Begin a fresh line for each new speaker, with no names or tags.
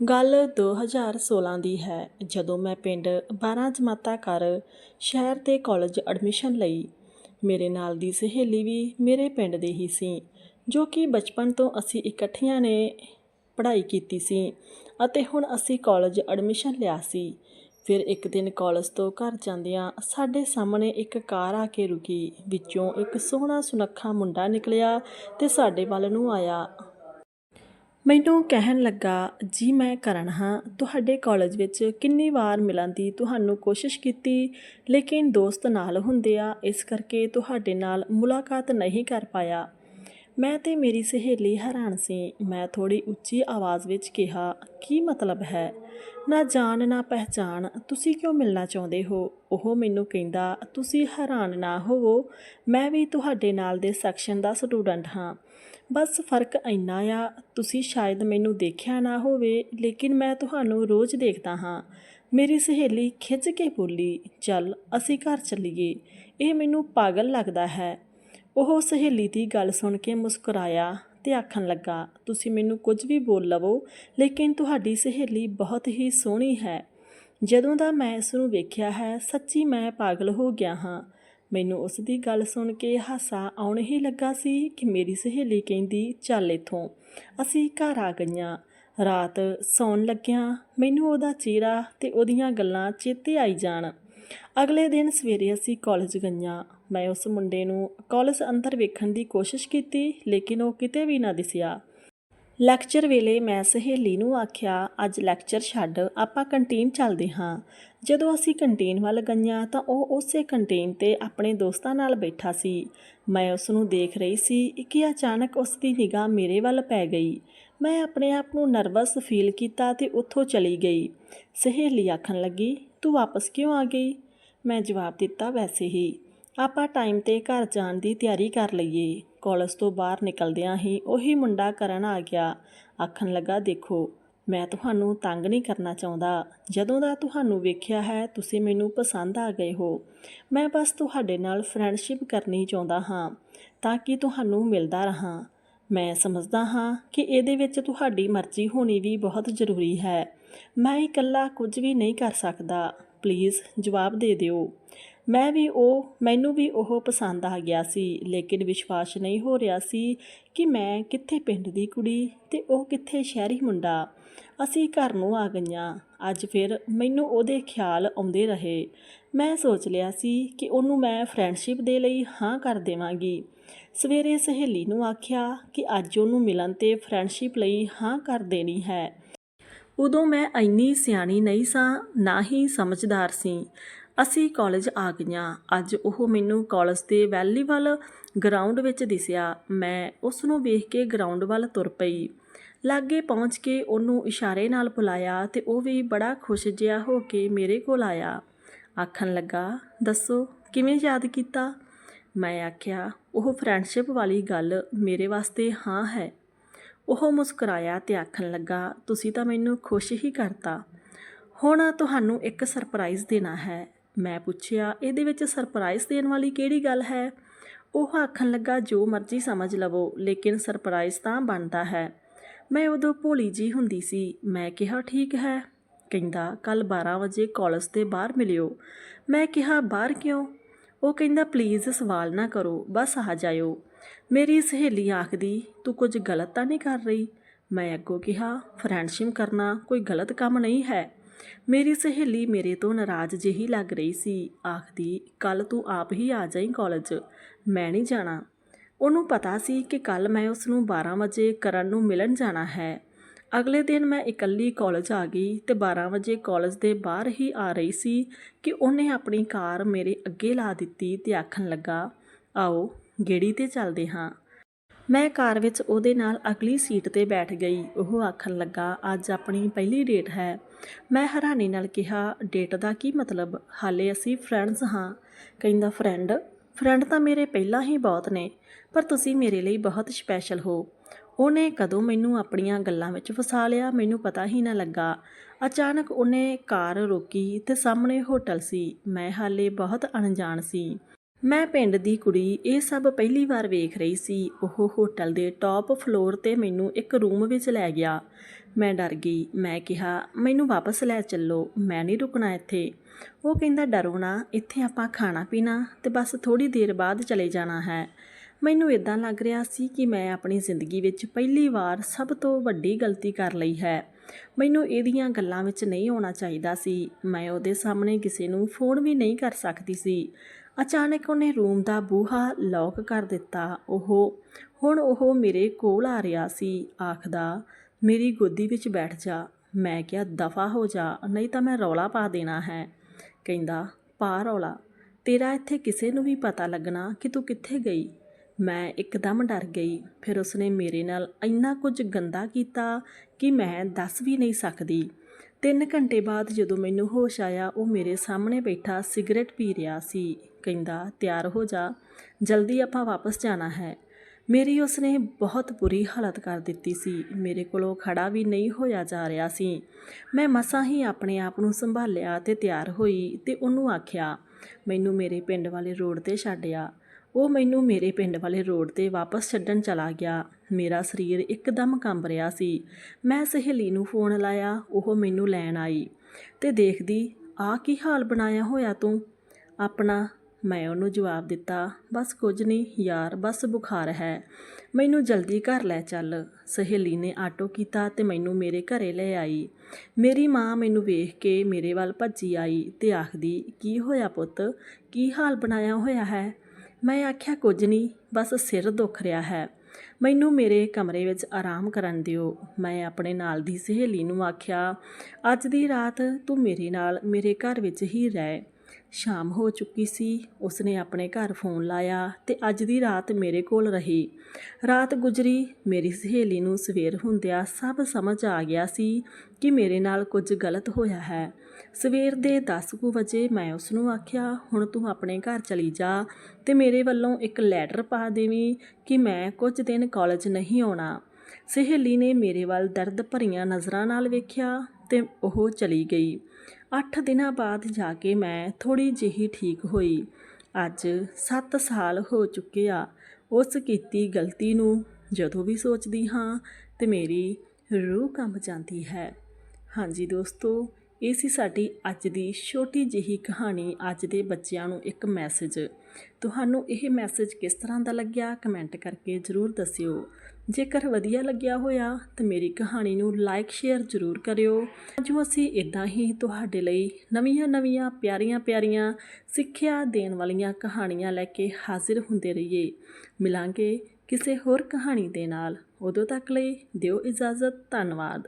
ਗੱਲ 2016 ਦੀ ਹੈ, ਜਦੋਂ ਮੈਂ ਪਿੰਡ 12 ਜਮਾਤਾ ਕਰ ਸ਼ਹਿਰ ਤੇ ਕਾਲਜ ਐਡਮਿਸ਼ਨ ਲਈ। ਮੇਰੇ ਨਾਲ ਦੀ ਸਹੇਲੀ ਵੀ ਮੇਰੇ ਪਿੰਡ ਦੇ ਹੀ ਸੀ, ਜੋ ਕਿ ਬਚਪਨ ਤੋਂ ਅਸੀਂ ਇਕੱਠੀਆਂ ਨੇ ਪੜ੍ਹਾਈ ਕੀਤੀ ਸੀ ਅਤੇ ਹੁਣ ਅਸੀਂ ਕਾਲਜ ਐਡਮਿਸ਼ਨ ਲਿਆ ਸੀ। ਫਿਰ ਇੱਕ ਦਿਨ ਕਾਲਜ ਤੋਂ ਘਰ ਜਾਂਦਿਆਂ ਸਾਡੇ ਸਾਹਮਣੇ ਇੱਕ ਕਾਰ ਆ ਕੇ ਰੁਕੀ, ਵਿੱਚੋਂ ਇੱਕ ਸੋਹਣਾ ਸੁਨੱਖਾ ਮੁੰਡਾ ਨਿਕਲਿਆ ਤੇ ਸਾਡੇ ਵੱਲ ਨੂੰ ਆਇਆ। ਮੈਨੂੰ ਕਹਿਣ ਲੱਗਾ, ਜੀ, ਮੈਂ ਕਰਨ ਹਾਂ। ਤੁਹਾਡੇ ਕਾਲਜ ਵਿੱਚ ਕਿੰਨੀ ਵਾਰ ਮਿਲਣ ਦੀ ਤੁਹਾਨੂੰ ਕੋਸ਼ਿਸ਼ ਕੀਤੀ, ਲੇਕਿਨ ਦੋਸਤ ਨਾਲ ਹੁੰਦੇ ਆ, ਇਸ ਕਰਕੇ ਤੁਹਾਡੇ ਨਾਲ ਮੁਲਾਕਾਤ ਨਹੀਂ ਕਰ ਪਾਇਆ। ਮੈਂ ਤੇ ਮੇਰੀ ਸਹੇਲੀ ਹੈਰਾਨ ਸੀ। ਮੈਂ ਥੋੜੀ ਉੱਚੀ ਆਵਾਜ਼ ਵਿੱਚ ਕਿਹਾ, ਕੀ ਮਤਲਬ ਹੈ? ਨਾ ਜਾਣ, ਨਾ ਪਹਿਚਾਣ। ਤੁਸੀਂ ਕਿਉਂ ਮਿਲਣਾ ਚਾਹੁੰਦੇ ਹੋ? ਉਹ ਮੈਨੂੰ ਕਹਿੰਦਾ, ਤੁਸੀਂ ਹੈਰਾਨ ਨਾ ਹੋਵੋ। ਮੈਂ ਵੀ ਤੁਹਾਡੇ ਨਾਲ ਦੇ ਸੈਕਸ਼ਨ ਦਾ ਸਟੂਡੈਂਟ ਹਾਂ। ਬਸ ਫ਼ਰਕ ਇੰਨਾ ਆ, ਤੁਸੀਂ ਸ਼ਾਇਦ ਮੈਨੂੰ ਦੇਖਿਆ ਨਾ ਹੋਵੇ, ਲੇਕਿਨ ਮੈਂ ਤੁਹਾਨੂੰ ਰੋਜ਼ ਦੇਖਦਾ ਹਾਂ। ਮੇਰੀ ਸਹੇਲੀ ਖਿੱਚ ਕੇ ਬੋਲੀ, ਚੱਲ, ਅਸੀਂ ਘਰ ਚੱਲੀਏ। ਇਹ ਮੈਨੂੰ ਪਾਗਲ ਲੱਗਦਾ ਹੈ। ਉਹ ਸਹੇਲੀ ਦੀ ਗੱਲ ਸੁਣ ਕੇ ਮੁਸਕਰਾਇਆ ਤੇ ਆਖਣ ਲੱਗਾ, ਤੁਸੀਂ ਮੈਨੂੰ ਕੁਝ ਵੀ ਬੋਲ ਲਵੋ, ਲੇਕਿਨ ਤੁਹਾਡੀ ਸਹੇਲੀ ਬਹੁਤ ਹੀ ਸੋਹਣੀ ਹੈ। ਜਦੋਂ ਦਾ ਮੈਂ ਇਸ ਨੂੰ ਵੇਖਿਆ ਹੈ, ਸੱਚੀ ਮੈਂ ਪਾਗਲ ਹੋ ਗਿਆ ਹਾਂ। ਮੈਨੂੰ ਉਸ ਦੀ ਗੱਲ ਸੁਣ ਕੇ ਹਾਸਾ ਆਉਣ ਹੀ ਲੱਗਾ ਸੀ ਕਿ ਮੇਰੀ ਸਹੇਲੀ ਕਹਿੰਦੀ, ਚੱਲ ਇੱਥੋਂ। ਅਸੀਂ ਘਰ ਆ ਗਈਆਂ। ਰਾਤ ਸੌਣ ਲੱਗਿਆਂ ਮੈਨੂੰ ਉਹਦਾ ਚਿਹਰਾ ਤੇ ਉਹਦੀਆਂ ਗੱਲਾਂ ਚੇਤੇ ਆਈ ਜਾਣ। ਅਗਲੇ ਦਿਨ ਸਵੇਰੇ ਅਸੀਂ ਕਾਲਜ ਗਈਆਂ। ਮੈਂ ਉਸ ਮੁੰਡੇ ਨੂੰ ਕਾਲਜ ਅੰਦਰ ਵੇਖਣ ਦੀ ਕੋਸ਼ਿਸ਼ ਕੀਤੀ, ਲੇਕਿਨ ਉਹ ਕਿਤੇ ਵੀ ਨਾ ਦਿਸਿਆ। ਲੈਕਚਰ ਵੇਲੇ ਮੈਂ ਸਹੇਲੀ ਨੂੰ ਆਖਿਆ, ਅੱਜ ਲੈਕਚਰ ਛੱਡ, ਆਪਾਂ ਕੰਟੀਨ ਚੱਲਦੇ ਹਾਂ। ਜਦੋਂ ਅਸੀਂ ਕੰਟੀਨ ਵੱਲ ਗਈਆਂ ਤਾਂ ਉਹ ਉਸੇ ਕੰਟੀਨ ਤੇ ਆਪਣੇ ਦੋਸਤਾਂ ਨਾਲ ਬੈਠਾ ਸੀ। ਮੈਂ ਉਸ ਨੂੰ ਦੇਖ ਰਹੀ ਸੀ ਕਿ ਅਚਾਨਕ ਉਸ ਦੀ ਨਿਗਾਹ ਮੇਰੇ ਵੱਲ ਪੈ ਗਈ। ਮੈਂ ਆਪਣੇ ਆਪ ਨੂੰ ਨਰਵਸ ਫੀਲ ਕੀਤਾ ਤੇ ਉੱਥੋਂ ਚਲੀ ਗਈ। ਸਹੇਲੀ ਆਖਣ ਲੱਗੀ, ਤੂੰ ਵਾਪਸ ਕਿਉਂ ਆ ਗਈ? ਮੈਂ ਜਵਾਬ ਦਿੱਤਾ, ਵੈਸੇ ਹੀ। ਆਪਾਂ ਟਾਈਮ ਤੇ ਘਰ ਜਾਣ ਦੀ ਤਿਆਰੀ ਕਰ ਲਈਏ। ਕਾਲਜ ਤੋਂ ਬਾਹਰ ਨਿਕਲਦਿਆਂ ਹੀ ਉਹੀ ਮੁੰਡਾ ਕਰਨ ਆ ਗਿਆ। ਆਖਣ ਲੱਗਾ, ਦੇਖੋ, ਮੈਂ ਤੁਹਾਨੂੰ ਤੰਗ ਨਹੀਂ ਕਰਨਾ ਚਾਹੁੰਦਾ। ਜਦੋਂ ਦਾ ਤੁਹਾਨੂੰ ਵੇਖਿਆ ਹੈ, ਤੁਸੀਂ ਮੈਨੂੰ ਪਸੰਦ ਆ ਗਏ ਹੋ। ਮੈਂ ਬਸ ਤੁਹਾਡੇ ਨਾਲ ਫਰੈਂਡਸ਼ਿਪ ਕਰਨੀ ਚਾਹੁੰਦਾ ਹਾਂ, ਤਾਂ ਕਿ ਤੁਹਾਨੂੰ ਮਿਲਦਾ ਰਹਾ। ਮੈਂ ਸਮਝਦਾ ਹਾਂ ਕਿ ਇਹਦੇ ਵਿੱਚ ਤੁਹਾਡੀ ਮਰਜ਼ੀ ਹੋਣੀ ਵੀ ਬਹੁਤ ਜ਼ਰੂਰੀ ਹੈ। ਮੈਂ ਇਕੱਲਾ ਕੁਝ ਵੀ ਨਹੀਂ ਕਰ ਸਕਦਾ। ਪਲੀਜ਼ ਜਵਾਬ ਦੇ ਦਿਓ। ਮੈਂ ਵੀ ਉਹ, ਮੈਨੂੰ ਵੀ ਉਹ ਪਸੰਦ ਆ ਗਿਆ ਸੀ, ਲੇਕਿਨ ਵਿਸ਼ਵਾਸ ਨਹੀਂ ਹੋ ਰਿਹਾ ਸੀ ਕਿ ਮੈਂ ਕਿੱਥੇ ਪਿੰਡ ਦੀ ਕੁੜੀ ਤੇ ਉਹ ਕਿੱਥੇ ਸ਼ਹਿਰੀ ਮੁੰਡਾ। ਅਸੀਂ ਘਰ ਨੂੰ ਆ ਗਈਆਂ। ਅੱਜ ਫਿਰ ਮੈਨੂੰ ਉਹਦੇ ਖਿਆਲ ਆਉਂਦੇ ਰਹੇ। ਮੈਂ ਸੋਚ ਲਿਆ ਸੀ ਕਿ ਉਹਨੂੰ ਮੈਂ ਫਰੈਂਡਸ਼ਿਪ ਦੇ ਲਈ ਹਾਂ ਕਰ ਦੇਵਾਂਗੀ। ਸਵੇਰੇ ਸਹੇਲੀ ਨੂੰ ਆਖਿਆ ਕਿ ਅੱਜ ਉਹਨੂੰ ਮਿਲਣ ਤੇ ਫਰੈਂਡਸ਼ਿਪ ਲਈ ਹਾਂ ਕਰ ਦੇਣੀ ਹੈ। ਉਦੋਂ ਮੈਂ ਇੰਨੀ ਸਿਆਣੀ ਨਹੀਂ ਸਾਂ, ਨਾ ਹੀ ਸਮਝਦਾਰ ਸੀ। ਅਸੀਂ ਕਾਲਜ ਆ ਗਈਆਂ। ਅੱਜ ਉਹ ਮੈਨੂੰ ਕਾਲਜ ਦੇ ਵੈਲੀਬਲ ਗਰਾਊਂਡ ਵਿੱਚ ਦਿਸਿਆ। ਮੈਂ ਉਸ ਨੂੰ ਵੇਖ ਕੇ ਗਰਾਊਂਡ ਵੱਲ ਤੁਰ ਪਈ। ਲਾਗੇ ਪਹੁੰਚ ਕੇ ਉਹਨੂੰ ਇਸ਼ਾਰੇ ਨਾਲ ਬੁਲਾਇਆ ਤੇ ਉਹ ਵੀ ਬੜਾ ਖੁਸ਼ ਜਿਹਾ ਹੋ ਕੇ ਮੇਰੇ ਕੋਲ ਆਇਆ। ਆਖਣ ਲੱਗਾ, ਦੱਸੋ, ਕਿਵੇਂ ਯਾਦ ਕੀਤਾ? ਮੈਂ ਆਖਿਆ, ਉਹ ਫਰੈਂਡਸ਼ਿਪ ਵਾਲੀ ਗੱਲ ਮੇਰੇ ਵਾਸਤੇ ਹਾਂ ਹੈ। ਉਹ ਮੁਸਕਰਾਇਆ ਤੇ ਆਖਣ ਲੱਗਾ, ਤੁਸੀਂ ਤਾਂ ਮੈਨੂੰ ਖੁਸ਼ ਹੀ ਕਰਤਾ। ਹੁਣ ਤੁਹਾਨੂੰ ਇੱਕ ਸਰਪ੍ਰਾਈਜ਼ ਦੇਣਾ ਹੈ। ਮੈਂ ਪੁੱਛਿਆ, ਇਹਦੇ ਵਿੱਚ ਸਰਪ੍ਰਾਈਜ਼ ਦੇਣ ਵਾਲੀ ਕਿਹੜੀ ਗੱਲ ਹੈ? ਉਹ ਆਖਣ ਲੱਗਾ, ਜੋ ਮਰਜ਼ੀ ਸਮਝ ਲਵੋ, ਲੇਕਿਨ ਸਰਪ੍ਰਾਈਜ਼ ਤਾਂ ਬਣਦਾ ਹੈ। ਮੈਂ ਉਦੋਂ ਭੋਲੀ ਜੀ ਹੁੰਦੀ ਸੀ। ਮੈਂ ਕਿਹਾ, ਠੀਕ ਹੈ। ਕਹਿੰਦਾ ਕੱਲ 12 ਵਜੇ ਕਾਲਜ ਦੇ ਬਾਹਰ ਮਿਲਿਓ। ਮੈਂ ਕਿਹਾ, ਬਾਹਰ ਕਿਉਂ? ਉਹ ਕਹਿੰਦਾ ਪਲੀਜ਼ ਸਵਾਲ ਨਾ ਕਰੋ, ਬਸ ਆ ਜਾਇਓ। ਮੇਰੀ ਸਹੇਲੀ ਆਖਦੀ, ਤੂੰ ਕੁਝ ਗਲਤ ਤਾਂ ਨਹੀਂ ਕਰ ਰਹੀ? ਮੈਂ ਅੱਗੋਂ ਕਿਹਾ ਫਰੈਂਡਸ਼ਿਪ ਕਰਨਾ ਕੋਈ ਗਲਤ ਕੰਮ ਨਹੀਂ ਹੈ। ਮੇਰੀ ਸਹੇਲੀ ਮੇਰੇ ਤੋਂ ਨਾਰਾਜ਼ ਜਿਹੀ ਲੱਗ ਰਹੀ ਸੀ, ਆਖਦੀ ਕੱਲ ਤੂੰ ਆਪ ਹੀ ਆ ਜਾਈਂ ਕਾਲਜ ਮੈਂ ਨਹੀਂ ਜਾਣਾ। ਉਹਨੂੰ ਪਤਾ ਸੀ ਕਿ ਕੱਲ ਮੈਂ ਉਸ ਨੂੰ 12 ਵਜੇ ਕਰਨ ਨੂੰ ਮਿਲਣ ਜਾਣਾ ਹੈ। ਅਗਲੇ ਦਿਨ ਮੈਂ ਇਕੱਲੀ ਕਾਲਜ ਆ ਗਈ ਤੇ 12 ਵਜੇ ਕਾਲਜ ਦੇ ਬਾਹਰ ਹੀ ਆ ਰਹੀ ਸੀ ਕਿ ਉਹਨੇ ਆਪਣੀ ਕਾਰ ਮੇਰੇ ਅੱਗੇ ਲਾ ਦਿੱਤੀ ਤੇ ਆਖਣ ਲੱਗਾ, ਆਓ, ਗੇੜੀ ਤੇ ਚੱਲਦੇ ਹਾਂ। ਮੈਂ ਕਾਰ ਵਿੱਚ ਉਹਦੇ ਨਾਲ ਅਗਲੀ ਸੀਟ ਤੇ ਬੈਠ ਗਈ। ਉਹ ਆਖਣ ਲੱਗਾ, ਅੱਜ ਆਪਣੀ ਪਹਿਲੀ ਡੇਟ ਹੈ। ਮੈਂ ਹੈਰਾਨੀ ਨਾਲ ਕਿਹਾ ਡੇਟ ਦਾ ਕੀ ਮਤਲਬ? ਹਾਲੇ ਅਸੀਂ ਫਰੈਂਡਸ ਹਾਂ। ਕਹਿੰਦਾ ਫਰੈਂਡ ਫਰੈਂਡ ਤਾਂ ਮੇਰੇ ਪਹਿਲਾਂ ਹੀ ਬਹੁਤ ਨੇ, ਪਰ ਤੁਸੀਂ ਮੇਰੇ ਲਈ ਬਹੁਤ ਸਪੈਸ਼ਲ ਹੋ। ਉਹਨੇ ਕਦੋਂ ਮੈਨੂੰ ਆਪਣੀਆਂ ਗੱਲਾਂ ਵਿੱਚ ਫਸਾ ਲਿਆ, ਮੈਨੂੰ ਪਤਾ ਹੀ ਨਾ ਲੱਗਾ। ਅਚਾਨਕ ਉਹਨੇ ਕਾਰ ਰੋਕੀ ਤੇ ਸਾਹਮਣੇ ਹੋਟਲ ਸੀ। ਮੈਂ ਹਾਲੇ ਬਹੁਤ ਅਣਜਾਣ ਸੀ। ਮੈਂ ਪਿੰਡ ਦੀ ਕੁੜੀ ਇਹ ਸਭ ਪਹਿਲੀ ਵਾਰ ਵੇਖ ਰਹੀ ਸੀ। ਉਹ ਹੋਟਲ ਦੇ ਟਾਪ ਫਲੋਰ ਤੇ ਮੈਨੂੰ ਇੱਕ ਰੂਮ ਵਿੱਚ ਲੈ ਗਿਆ। ਮੈਂ ਡਰ ਗਈ। ਮੈਂ ਕਿਹਾ, ਮੈਨੂੰ ਵਾਪਸ ਲੈ ਚੱਲੋ। ਮੈਂ ਨਹੀਂ ਰੁਕਣਾ ਇੱਥੇ। ਉਹ ਕਹਿੰਦਾ, ਡਰੋ ਨਾ। ਇੱਥੇ ਆਪਾਂ ਖਾਣਾ ਪੀਣਾ ਤੇ ਬਸ ਥੋੜੀ ਦੇਰ ਬਾਅਦ ਚਲੇ ਜਾਣਾ ਹੈ। ਮੈਨੂੰ ਇਦਾਂ ਲੱਗ ਰਿਹਾ ਸੀ ਕਿ ਮੈਂ ਆਪਣੀ ਜ਼ਿੰਦਗੀ ਵਿੱਚ ਪਹਿਲੀ ਵਾਰ ਸਭ ਤੋਂ ਵੱਡੀ ਗਲਤੀ ਕਰ ਲਈ ਹੈ। ਮੈਨੂੰ ਇਹਦੀਆਂ ਗੱਲਾਂ ਵਿੱਚ ਨਹੀਂ ਆਉਣਾ ਚਾਹੀਦਾ ਸੀ। ਮੈਂ ਉਹਦੇ ਸਾਹਮਣੇ ਕਿਸੇ ਨੂੰ ਫੋਨ ਵੀ ਨਹੀਂ ਕਰ ਸਕਦੀ ਸੀ। ਅਚਾਨਕ ਉਹਨੇ ਰੂਮ ਦਾ ਬੂਹਾ ਲੌਕ ਕਰ ਦਿੱਤਾ। ਉਹ, ਹੁਣ ਉਹ ਮੇਰੇ ਕੋਲ ਆ ਰਿਹਾ ਸੀ, ਆਖਦਾ। ਮੇਰੀ ਗੋਦੀ ਵਿੱਚ ਬੈਠ ਜਾ। ਮੈਂ ਕਿਹਾ, ਦਫਾ ਹੋ ਜਾ, ਨਹੀਂ ਤਾਂ ਮੈਂ ਰੌਲਾ ਪਾ ਦੇਣਾ ਹੈ, ਕਹਿੰਦਾ। ਪਾ ਰੌਲਾ? ਤੇਰਾ ਇੱਥੇ ਕਿਸੇ ਨੂੰ ਵੀ ਪਤਾ ਲੱਗਣਾ ਕਿ ਤੂੰ ਕਿੱਥੇ ਗਈ? ਮੈਂ ਇੱਕਦਮ ਡਰ ਗਈ। ਫਿਰ ਉਸਨੇ ਮੇਰੇ ਨਾਲ ਇੰਨਾ ਕੁਝ ਗੰਦਾ ਕੀਤਾ ਕਿ ਮੈਂ ਦੱਸ ਵੀ ਨਹੀਂ ਸਕਦੀ। ਤਿੰਨ ਘੰਟੇ ਬਾਅਦ ਜਦੋਂ ਮੈਨੂੰ ਹੋਸ਼ ਆਇਆ, ਉਹ ਮੇਰੇ ਸਾਹਮਣੇ ਬੈਠਾ ਸਿਗਰਟ ਪੀ ਰਿਹਾ ਸੀ। ਕਹਿੰਦਾ, ਤਿਆਰ ਹੋ ਜਾ, ਜਲਦੀ ਆਪਾਂ ਵਾਪਸ ਜਾਣਾ ਹੈ। ਮੇਰੀ ਉਸਨੇ ਬਹੁਤ ਬੁਰੀ ਹਾਲਤ ਕਰ ਦਿੱਤੀ ਸੀ। ਮੇਰੇ ਕੋਲੋਂ ਖੜਾ ਵੀ ਨਹੀਂ ਹੋਇਆ ਜਾ ਰਿਹਾ ਸੀ। ਮੈਂ ਮਸਾਂ ਹੀ ਆਪਣੇ ਆਪ ਨੂੰ ਸੰਭਾਲਿਆ ਤੇ ਤਿਆਰ ਹੋਈ ਤੇ ਉਹਨੂੰ ਆਖਿਆ, ਮੈਨੂੰ ਮੇਰੇ ਪਿੰਡ ਵਾਲੇ ਰੋਡ ਤੇ ਛੱਡਿਆ ਉਹ ਮੈਨੂੰ ਮੇਰੇ ਪਿੰਡ ਵਾਲੇ ਰੋਡ ਤੇ ਵਾਪਸ ਛੱਡਣ ਚਲਾ ਗਿਆ। ਮੇਰਾ ਸਰੀਰ ਇੱਕਦਮ ਕੰਬ ਰਿਹਾ ਸੀ। ਮੈਂ ਸਹੇਲੀ ਨੂੰ ਫੋਨ ਲਾਇਆ, ਉਹ ਮੈਨੂੰ ਲੈਣ ਆਈ ਤੇ ਦੇਖਦੀ ਆ ਕੀ ਹਾਲ ਬਣਾਇਆ ਹੋਇਆ ਤੂੰ? ਆਪਣਾ। ਮੈਂ ਉਹਨੂੰ ਜਵਾਬ ਦਿੱਤਾ, ਬਸ ਕੁਝ ਨਹੀਂ ਯਾਰ, ਬਸ ਬੁਖਾਰ ਹੈ। ਮੈਨੂੰ ਜਲਦੀ ਘਰ ਲੈ ਚੱਲ। ਸਹੇਲੀ ਨੇ ਆਟੋ ਕੀਤਾ ਤੇ ਮੈਨੂੰ ਮੇਰੇ ਘਰੇ ਲੈ ਆਈ। ਮੇਰੀ ਮਾਂ ਮੈਨੂੰ ਵੇਖ ਕੇ ਮੇਰੇ ਵੱਲ ਭੱਜੀ ਆਈ ਤੇ ਆਖਦੀ, ਕੀ ਹੋਇਆ ਪੁੱਤ? ਕੀ ਹਾਲ ਬਣਾਇਆ ਹੋਇਆ ਹੈ? ਮੈਂ ਆਖਿਆ, ਕੁਝ ਨਹੀਂ ਬਸ ਸਿਰ ਦੁਖ ਰਿਹਾ ਹੈ। ਮੈਨੂੰ ਮੇਰੇ ਕਮਰੇ ਵਿੱਚ ਆਰਾਮ ਕਰਨ ਦਿਓ। ਮੈਂ ਆਪਣੇ ਨਾਲ ਦੀ ਸਹੇਲੀ ਨੂੰ ਆਖਿਆ, ਅੱਜ ਦੀ ਰਾਤ ਤੂੰ ਮੇਰੇ ਨਾਲ, ਮੇਰੇ ਘਰ ਵਿੱਚ ਹੀ ਰਹਿ। ਸ਼ਾਮ ਹੋ ਚੁੱਕੀ ਸੀ। ਉਸਨੇ ਆਪਣੇ ਘਰ ਫੋਨ ਲਾਇਆ ਤੇ ਅੱਜ ਦੀ ਰਾਤ ਮੇਰੇ ਕੋਲ ਰਹੀ। ਰਾਤ ਗੁਜ਼ਰੀ, ਮੇਰੀ ਸਹੇਲੀ ਨੂੰ ਸਵੇਰ ਹੁੰਦਿਆਂ ਸਭ ਸਮਝ ਆ ਗਿਆ ਸੀ ਕਿ ਮੇਰੇ ਨਾਲ ਕੁਝ ਗਲਤ ਹੋਇਆ ਹੈ। ਸਵੇਰ ਦੇ 10 ਕੁ ਵਜੇ ਮੈਂ ਉਸ ਨੂੰ ਆਖਿਆ, ਹੁਣ ਤੂੰ ਆਪਣੇ ਘਰ ਚਲੀ ਜਾ ਤੇ ਮੇਰੇ ਵੱਲੋਂ ਇੱਕ ਲੈਟਰ ਪਾ ਦੇਵੀਂ ਕਿ ਮੈਂ ਕੁਝ ਦਿਨ ਕਾਲਜ ਨਹੀਂ ਆਉਣਾ। ਸਹੇਲੀ ਨੇ ਮੇਰੇ ਵੱਲ ਦਰਦ ਭਰੀਆਂ ਨਜ਼ਰਾਂ ਨਾਲ ਵੇਖਿਆ। ਤੇ ਉਹ ਚਲੀ ਗਈ। 8 ਦਿਨਾਂ ਬਾਅਦ ਜਾ ਕੇ ਮੈਂ ਥੋੜੀ ਜਿਹੀ ਠੀਕ ਹੋਈ। ਅੱਜ 7 ਸਾਲ ਹੋ ਚੁੱਕੇ ਆ। ਉਸ ਕੀਤੀ ਗਲਤੀ ਨੂੰ ਜਦੋਂ ਵੀ ਸੋਚਦੀ ਹਾਂ ਤੇ ਮੇਰੀ ਰੂਹ ਕੰਬ ਜਾਂਦੀ ਹੈ। ਹਾਂਜੀ ਦੋਸਤੋ, ਇਹ ਸੀ ਸਾਡੀ ਅੱਜ ਦੀ ਛੋਟੀ ਜਿਹੀ ਕਹਾਣੀ। ਅੱਜ ਦੇ ਬੱਚਿਆਂ ਨੂੰ ਇੱਕ ਮੈਸੇਜ ਤੁਹਾਨੂੰ ਇਹ ਮੈਸੇਜ ਕਿਸ ਤਰ੍ਹਾਂ ਦਾ ਲੱਗਿਆ? ਕਮੈਂਟ ਕਰਕੇ ਜ਼ਰੂਰ ਦੱਸਿਓ। ਜੇਕਰ ਵਧੀਆ ਲੱਗਿਆ ਹੋਇਆ ਤਾਂ ਮੇਰੀ ਕਹਾਣੀ ਨੂੰ ਲਾਈਕ ਸ਼ੇਅਰ ਜ਼ਰੂਰ ਕਰਿਓ। ਜੋ ਅਸੀਂ ਇਦਾਂ ਹੀ ਤੁਹਾਡੇ ਲਈ ਨਵੀਆਂ-ਨਵੀਆਂ ਪਿਆਰੀਆਂ-ਪਿਆਰੀਆਂ ਸਿੱਖਿਆ ਦੇਣ ਵਾਲੀਆਂ ਕਹਾਣੀਆਂ ਲੈ ਕੇ ਹਾਜ਼ਰ ਹੁੰਦੇ ਰਹੀਏ। ਮਿਲਾਂਗੇ ਕਿਸੇ ਹੋਰ ਕਹਾਣੀ ਦੇ ਨਾਲ। ਉਦੋਂ ਤੱਕ ਲਈ ਦਿਓ ਇਜਾਜ਼ਤ। ਧੰਨਵਾਦ।